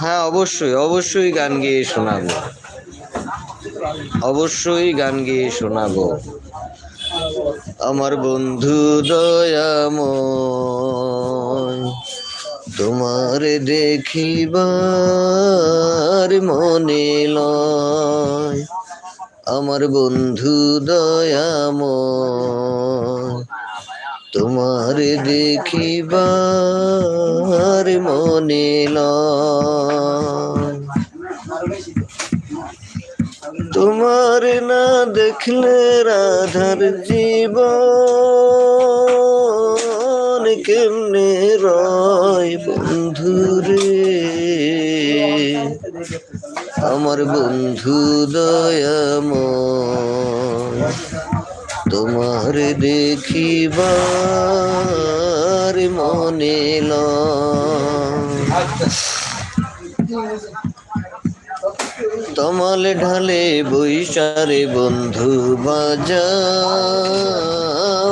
হ্যাঁ অবশ্যই অবশ্যই গান গেয়ে শোনাবো। অবশ্যই গান গেয়ে শোনাবো। আমার বন্ধু দয়াময়, তোমার দেখিবার মনে লয়। আমার বন্ধু দয়াম তোমার দেখিবার মনে লয়। তোমার না দেখলে রাধার জীবন কেমনে রয় বন্ধুরে আমার বন্ধু দয়াময়, তোমার দেখিবার মনে লয়। তমাল ঢালে বৈশারে বন্ধু বাজার